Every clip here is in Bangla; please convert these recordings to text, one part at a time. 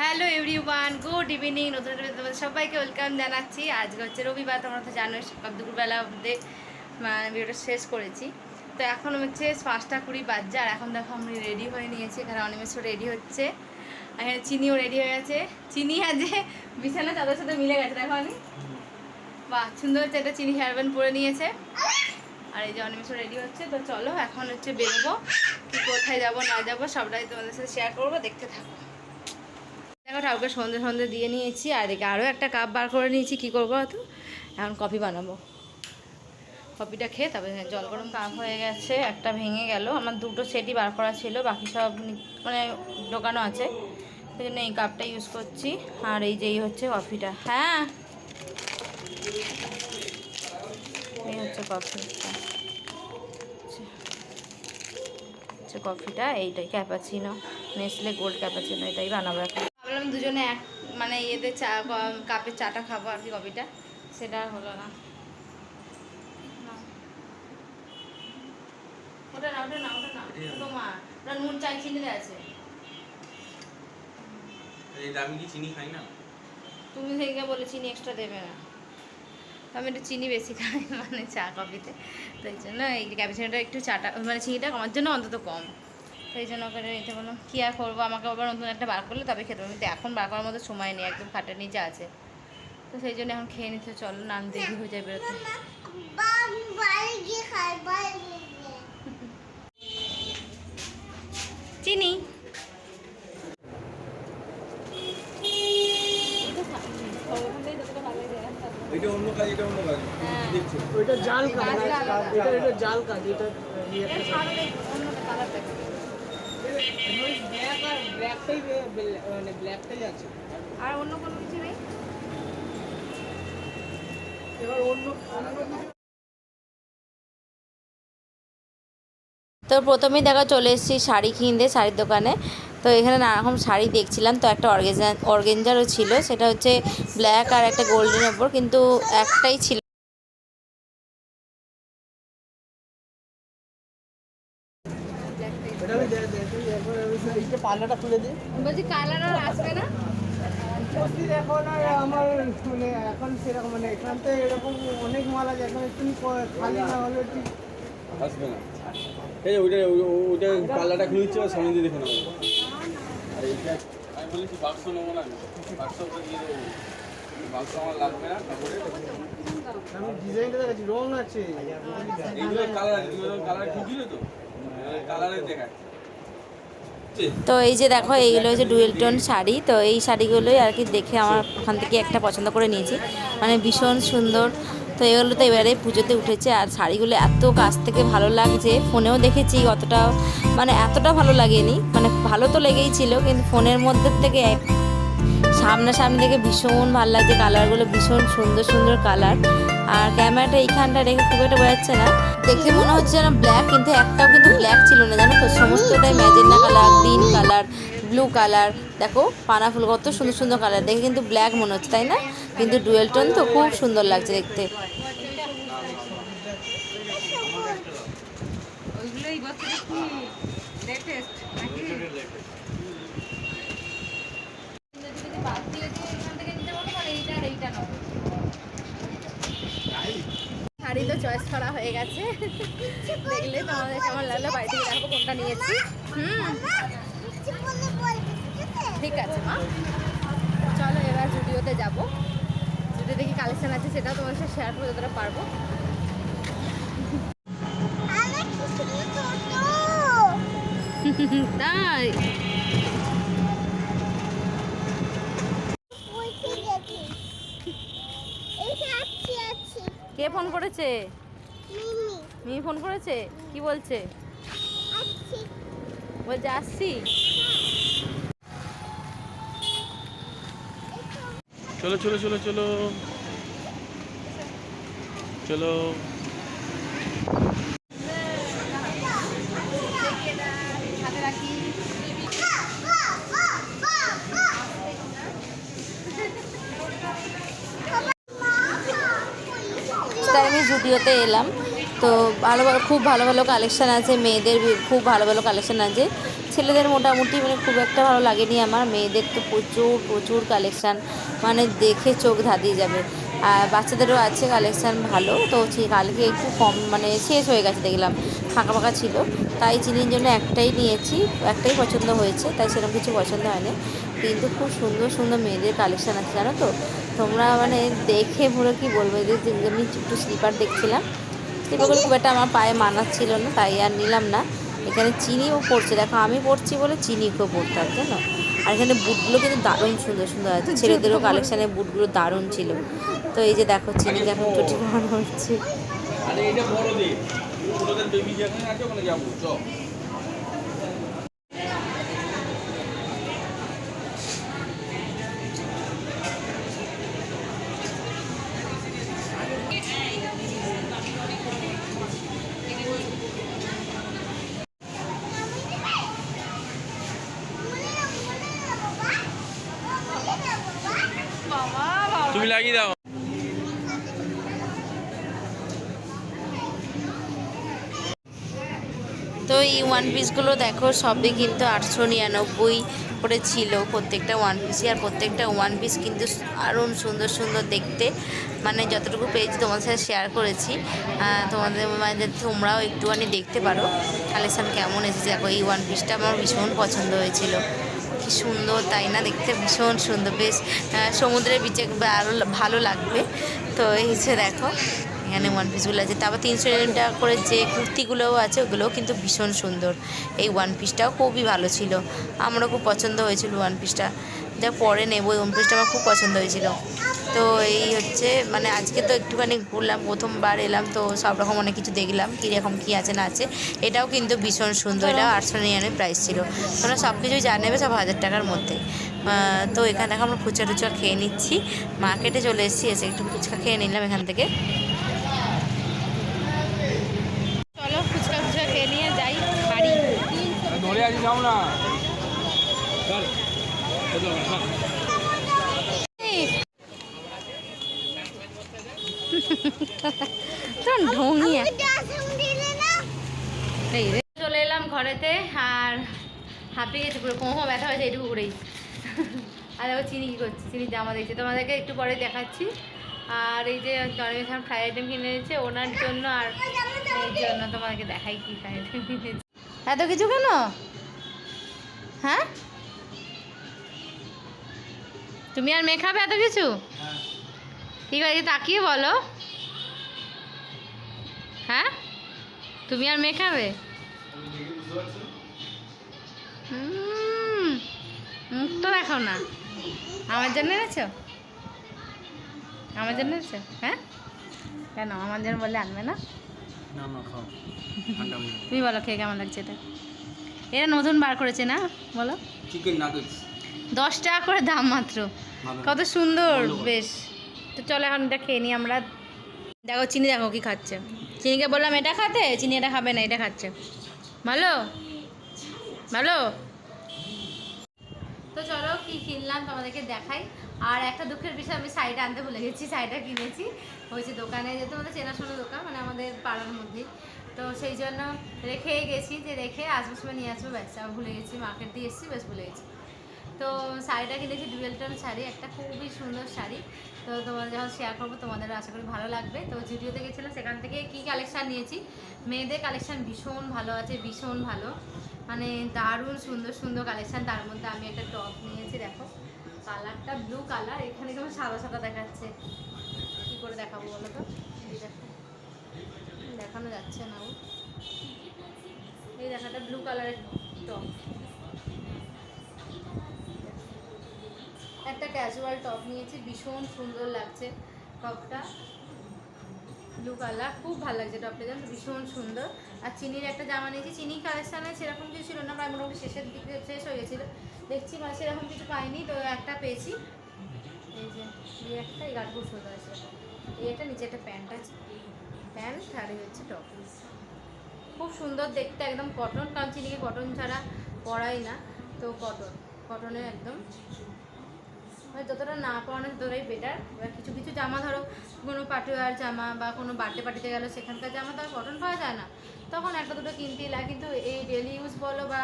Hello everyone, good evening. নতুন সবাইকে ওয়েলকাম জানাচ্ছি। আজকে হচ্ছে রবিবার, তোমরা তো জানো সকাল দুপুরবেলা অবধি ভিডিওটা শেষ করেছি। তো এখন হচ্ছে পাঁচটা কুড়ি বাজছে, আর এখন দেখো আমি রেডি হয়ে নিয়েছি, এখানে অনিমেষও রেডি হচ্ছে। এখানে চিনিও রেডি হয়ে গেছে। চিনি আজকে বিছানা চাদর সাথে মিলে গেছে, দেখো আমি। বাহ, সুন্দর হচ্ছে একটা চিনি হেয়ারব্যান্ড পরে নিয়েছে। আর এই যে অনিমেষও রেডি হচ্ছে, তো চলো এখন হচ্ছে বেরোবো। কি কোথায় যাব, না যাব, সবটাই তোমাদের সাথে শেয়ার করব, দেখতে থাকো। দেখো ঠাকুরকে সন্ধে সন্ধে দিয়ে নিয়েছি, আর এদিকে আরও একটা কাপ বার করে নিয়েছি, কী করব তো এখন কফি বানাবো। কফিটা খেয়ে তারপরে জল গরম কাপ হয়ে গেছে, একটা ভেঙে গেল। আমার দুটো সেটই বার করা ছিল, বাকি সব মানে দোকানও আছে। সেই জন্য এই কাপটা ইউজ করছি, আর এই যেই হচ্ছে কফিটা হ্যাঁ। এই হচ্ছে কফিটা হচ্ছে কফিটা এইটাই ক্যাপাচিনো নেসলে গোল্ড ক্যাপাচিনো এটাই বানাবো এখন। দুজনে এক মানে ইয়েতে চা কাপে চাটা খাব আর কি কফিটা। সেটা আর হলো না। ওটা না ওটা না ওটা না তোমার ওটা নুন চাই চিনিতে আছে। আমি কি চিনি খাই না? তুমি থেকে বলে চিনি এক্সট্রা দেবে না। আমি একটু চিনি বেশি খাই মানে চা কফিতে। তো এই জন্য এই ক্যাপাচিনোটা একটু চাটা মানে চিনিটা কমার জন্য অন্তত কম। তো এই জন্য করে নিতে বললাম কী আর করব? আমাকে আবার নতুন একটা বার করলে তবে খেতে পারব কিন্তু এখন বার করার মতো সময় নেই একদম খাটের নিচে আছে। তো সেই জন্য এখন খেয়ে নিতে চলো নান দেরি হয়ে যায় বেরোতে। চিনি? এটা অন্য কাজ এটা অন্য কাজ। হ্যাঁ। দেখছ। ওইটা জাল কাজ এটা এটা জাল কাজ এটা ইয়ে এর সামনে অন্যটা কালার দেখো ব্ল্যাক আর ব্ল্যাকটাই ব্ল্যাকটাই আছে আর অন্য কোনো কিছু নেই? এবার অন্য অন্য তো প্রথমেই দেখা চলে এসেছি শাড়ি কিনতে শাড়ির দোকানে। তো এখানে নানা রকম শাড়ি দেখছিলাম তো একটা অর্গেঞ্জা অর্গেঞ্জারও ছিল সেটা হচ্ছে ব্ল্যাক আর একটা গোল্ডের ওপর কিন্তু একটাই ছিল এটা আমি দেখে দেখি একবার আমি এইটা পাল্লাটা খুলে দিই বলছি কালার আর আসবে না? সত্যি এখন আর আমার মানে এখন সেরকম মানে এখান থেকে এরকম অনেক মাল আছে এখন একটু খালি না হলে ঠিক। আসবে না। এই যে ওইটা ওই- ওই- ওইটা পাল্লাটা খুলছে আর সামনে দিয়ে দেখে নেব আর এইটা আমি বলেছি বাক্স নেব না বাক্স দিয়ে দেবো। বাক্স আমার লাগবে না কাপড়ে আমি ডিজাইনটা দেখাচ্ছি রং আছে। এইগুলো কালার আছে কালার খুঁজছিলে তো। কালারে দেখায় তো এই যে দেখো, এইগুলো হচ্ছে ডুয়েল টোন শাড়ি। তো এই শাড়িগুলোই আর কি দেখে আমার ওখান থেকে একটা পছন্দ করে নিয়েছি। মানে ভীষণ সুন্দর। তো এগুলো তো এবারে পুজোতে উঠেছে আর শাড়িগুলো এত কাছ থেকে ভালো লাগছে। ফোনেও দেখেছি অতটা মানে এতটা ভালো লাগেনি। মানে ভালো তো লেগেই ছিল, কিন্তু ফোনের মধ্যে থেকে এক- সামনাসামনি দেখে ভীষণ ভালো লাগছে। কালারগুলো ভীষণ সুন্দর সুন্দর কালার। আর ক্যামেরাটা এইখানটা রেখে খুব একটা বোঝাচ্ছে না। দেখে মনে হচ্ছে যেন ব্ল্যাক কিন্তু একটাও কিন্তু ব্ল্যাক ছিল না, জানো তো? সমস্তটাই magenta colour green colour blue colour দেখো, পানা ফুল কত সুন্দর সুন্দর কালার দেখে কিন্তু ব্ল্যাক মনে হচ্ছে, তাই না? কিন্তু ডুয়েল টোন তো খুব সুন্দর লাগছে দেখতে ওইগুলো এই বছরে কি লেটেস্ট নাকি যদি বাদ দিয়ে দিয়ে এখান থেকে নিতে পারো তাহলে এইটা আর এইটা নাও শাড়ি করা হয়ে গেছে। দেখলে তোমাদের কেমন লাগল? বাড়ি থেকে দেখো কোনটা নিয়েছি। হুম। ঠিক আছে, মা। চলো এবার জুডিওতে যাব। জুডিও দেখি কালেকশন আছে, সেটাও তোমার সাথে শেয়ার করে যতটা পারব। তাই। কে ফোন করেছে? মিমি। ফোন করেছে? কি বলছে? বলছে আসছি? চলো চলো চলো চলো। চলো। জুডিওতে এলাম। তো ভালো ভালো, খুব ভালো ভালো কালেকশান আছে, মেয়েদের খুব ভালো ভালো কালেকশান আছে। ছেলেদের মোটামুটি মানে খুব একটা ভালো লাগেনি আমার, মেয়েদের তো প্রচুর প্রচুর কালেকশান মানে দেখে চোখ ধাঁধিয়ে যাবে। আর বাচ্চাদেরও আছে কালেকশান ভালো, তো কালকে একটু কম মানে শেষ হয়ে গেছে দেখলাম, ফাঁকা ফাঁকা ছিল। তাই চিনির জন্য একটাই নিয়েছি, একটাই পছন্দ হয়েছে, তাই সেরকম কিছু পছন্দ হয়নি। কিন্তু খুব সুন্দর সুন্দর মেয়েদের কালেকশান আছে, জানো তো? তোমরা মানে দেখে পুরো কি বলব যে আমি একটু স্লিপার দেখছিলাম স্লিপারগুলো খুব একটা আমার পায়ে মানাচ্ছিল না তাই আর নিলাম না। এখানে চিনিও পড়ছে দেখো আমি পড়ছি বলে চিনিকেও পড়তে হবে জানো? আর এখানে বুটগুলো কিন্তু দারুণ সুন্দর সুন্দর আছে ছেলেদেরও কালেকশানের বুটগুলো দারুণ ছিল। তো এই যে দেখো চিনি দেখো টুটি বানানো হচ্ছে আরে এটা বড়দের ছোটদের বেবি যেখানে আছে ওখানে যাব চ তুমি লাগিয়ে দাও। তো এই ওয়ান পিসগুলো দেখো, সবই কিন্তু আটশো নিরানব্বই করে ছিল। প্রত্যেকটা ওয়ান পিসই আর প্রত্যেকটা ওয়ান পিস কিন্তু আরুণ সুন্দর সুন্দর দেখতে। মানে যতটুকু পেয়েছি তোমাদের সাথে শেয়ার করেছি। তোমাদের মানে তোমরাও একটুখানি দেখতে পারো। কালেকশান কেমন এসেছে? দেখো, এই ওয়ান পিসটা আমার ভীষণ পছন্দ হয়েছিল। কি সুন্দর, তাই না? দেখতে ভীষণ সুন্দর। বেশ সমুদ্রের বিচে আরও ভালো লাগবে। তো এই যে দেখো, এখানে ওয়ান পিসগুলো আছে। তারপর তিনশো টাকা করে যে কুর্তিগুলোও আছে, ওগুলোও কিন্তু ভীষণ সুন্দর। এই ওয়ান পিসটাও খুবই ভালো ছিল। আমারও খুব পছন্দ হয়েছিল ওয়ান পিসটা যা পরে নেব ওয়ান পিসটা আমার খুব পছন্দ হয়েছিল। তো এই হচ্ছে মানে আজকে তো একটুখানি ঘুরলাম, প্রথমবার এলাম, তো সব রকম অনেক কিছু দেখলাম কীরকম কী আছে, না আছে। এটাও কিন্তু ভীষণ সুন্দর, এটাও আটশো নিরানব্বই প্রাইস ছিল। তোমরা সব কিছুই জানেবে সব হাজার টাকার মধ্যে। তো এখান থেকে আমরা ফুচকা টুচকা খেয়ে নিচ্ছি। মার্কেটে চলে এসেছি, এসে একটু ফুচকা খেয়ে নিলাম এখান থেকে চলো ফুচকা ফুচকা খেয়ে নিয়ে যাই বাড়ি ধরে আছি যাও না তোর ঢঙি এই রে চলে এলাম ঘরেতে আর হাঁপিয়ে গেছে পুরো কোমো ব্যথা হয়েছে, এইটুকু করেই। আর দেখো চিনি কী করছে, চিনি জামা দেখছে। তোমাদেরকে একটু পরে দেখাচ্ছি। আর এই যে জন্মেশন ফ্রাই আইটেম কিনে এনেছে, ওনার জন্য আর এই জন্য তোমাদেরকে দেখাই কি ফ্রাই আইটেম কিনেছে। এত কিছু কেন? হ্যাঁ? তুমি আর মেয়ে খাবে এত কিছু? ঠিক আছে, তাকিয়ে বলো। হ্যাঁ? তুমি আর মেয়ে খাবে? মুখ তো দেখাও না। আমার জন্য এনেছো? আমার জন্য এনেছো? হ্যাঁ? কেন? আমার জন্য বললে আনবে না? তুমি বলো খেয়ে কেমন লাগছে এটা? এটা নতুন বার করেছে না? বলো। চিকেন নাগেটস দশ টাকা করে দাম মাত্র। কত সুন্দর। বেশ। তো চলো এখন এটা খেয়ে নিই আমরা। দেখো চিনি দেখো কি খাচ্ছে। চিনিকে বললাম এটা খাতে? চিনি এটা খাবে না এটা খাচ্ছে। ভালো? ভালো? তো চলো কি কিনলাম তোমাদেরকে দেখাই। আর একটা দুঃখের বিষয়, আমি শাড়িটা আনতে ভুলে গেছি, শাড়িটা কিনেছি। হয়েছে দোকানে যেহেতু আমাদের চেনাশোনা দোকান মানে আমাদের পাড়ার মধ্যেই তো সেই জন্য রেখেই গেছি যে রেখে আসব, সময় নিয়ে আসব, ব্যাস ভুলে গেছি মার্কেট দিয়ে এসেছি বেশ ভুলে গেছি। তো শাড়িটা কিনেছি ডুয়েল শাড়ি, একটা খুবই সুন্দর শাড়ি। তো তোমাদের যখন শেয়ার করব, তোমাদের আশা করি ভালো লাগবে। তো জুডিওতে গেছিলাম, সেখান থেকে কি কালেকশান নিয়েছি? মেয়েদের কালেকশান ভীষণ ভালো আছে, ভীষণ ভালো। মানে দারুণ সুন্দর সুন্দর কালেকশান তার মধ্যে আমি একটা টপ নিয়েছি, দেখো। কালারটা ব্লু কালার এখানে কেমন সাদা সাদা দেখাচ্ছে। কী করে দেখাবো বলো তো? দেখো। দেখানো যাচ্ছে না ও। এই দেখাটা ব্লু কালারের টপ একটা ক্যাজুয়াল টপ নিয়েছি, ভীষণ সুন্দর লাগছে টপটা। ব্লু কালার খুব ভালো লাগছে টপটা, জানো ভীষণ সুন্দর। আর চিনির একটা জামা নিয়েছি, চিনি কালেকশানে সেরকম কিছু ছিল না, প্রায় মোটামুটি শেষের দিকে শেষ হয়ে গেছিল। দেখছি মানে সেরকম কিছু পাইনি, তো একটা পেয়েছি। এই যে, এই একটা, এই গাটগুলো সোজা আছে। এই একটা নিচে একটা প্যান্ট আছে। প্যান্ট, আর হচ্ছে টপ খুব সুন্দর দেখতে, একদম কটন কারণ চিনিকে কটন ছাড়া পরাই না, তো কটন কটনের একদম। মানে যতটা না পরানো ততটাই বেটার এবার কিছু কিছু জামা ধরো, কোনো পাটিওয়ার জামা বা কোনো বার্থডে পার্টিতে গেলো, সেখানকার জামা তো আর কটন পাওয়া যায় না। তখন একটা দুটো কিনতেই লাগে। কিন্তু এই ডেলি ইউজ বলো বা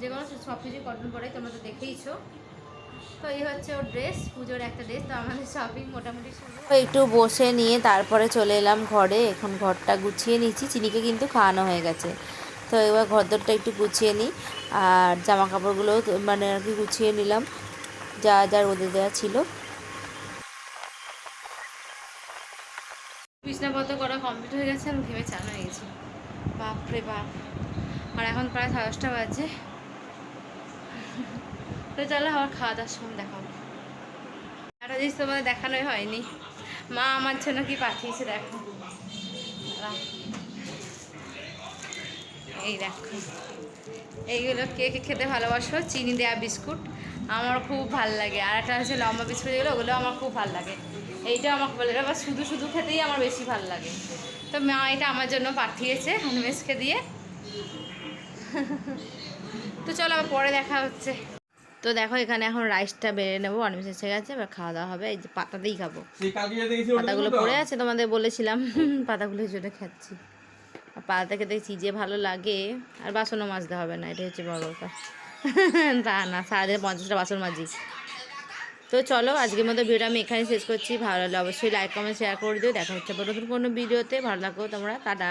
যে কোনো সব কিছুই কটন পরে তোমরা তো দেখেইছো। তো এই হচ্ছে ওর ড্রেস পুজোর একটা ড্রেস তো আমাদের শপিং মোটামুটি একটু বসে নিয়ে তারপরে চলে এলাম ঘরে। এখন ঘরটা গুছিয়ে নিচ্ছি চিনিকে কিন্তু খাওয়ানো হয়ে গেছে। তো এবার ঘরদরটা একটু গুছিয়ে নিই। আর জামা কাপড়গুলো মানে আর কি গুছিয়ে নিলাম। যা যা রোদে দেওয়া ছিল। বিছনাপত্র করা কমপ্লিট হয়ে গেছে, আমি ঘেমে চান হয়ে গেছি। বাপরে বাপ, আর এখন প্রায় সাড়ে দশটা বাজে। তো চলো আবার খাওয়া দাওয়ার সময় দেখাবো। একটা জিনিস তোমাদের দেখানোই হয়নি। মা আমার জন্য কি পাঠিয়েছে দেখো। এই দেখো। এইগুলো কে কে খেতে ভালোবাসো চিনি দেওয়া বিস্কুট। আমার খুব ভালো লাগে। আর একটা হচ্ছে লম্বা বিস্কুট যেগুলো ওগুলো আমার খুব ভালো লাগে। এইটা আমার খুব ভালো লাগে শুধু শুধু খেতেই আমার বেশি ভালো লাগে। তো মা এটা আমার জন্য পাঠিয়েছে হনুমেশকে দিয়ে। তো চলো আবার পরে দেখা হচ্ছে। তো দেখো এখানে এখন রাইসটা বেড়ে নেব অনিমেষ এসে গেছে এবার খাওয়া দাওয়া হবে। এই যে পাতাতেই খাব। পাতাগুলো পড়ে আছে তোমাদের বলেছিলাম পাতাগুলো জন্য খাচ্ছি। আর পাতা খেতে কি যে ভালো লাগে, আর বাসনও মাজতে হবে না এটা হচ্ছে বড় কথা। তা না সারাদিন পঞ্চাশটা বাসন মাজি। তো চলো, আজকের মতো ভিডিও আমি এখানে শেষ করছি। ভালো লাগলে অবশ্যই লাইক কমেন্ট শেয়ার করে দিও। দেখা হচ্ছে নতুন কোনো ভিডিওতে। ভালো লাগো তোমরা। টাটা।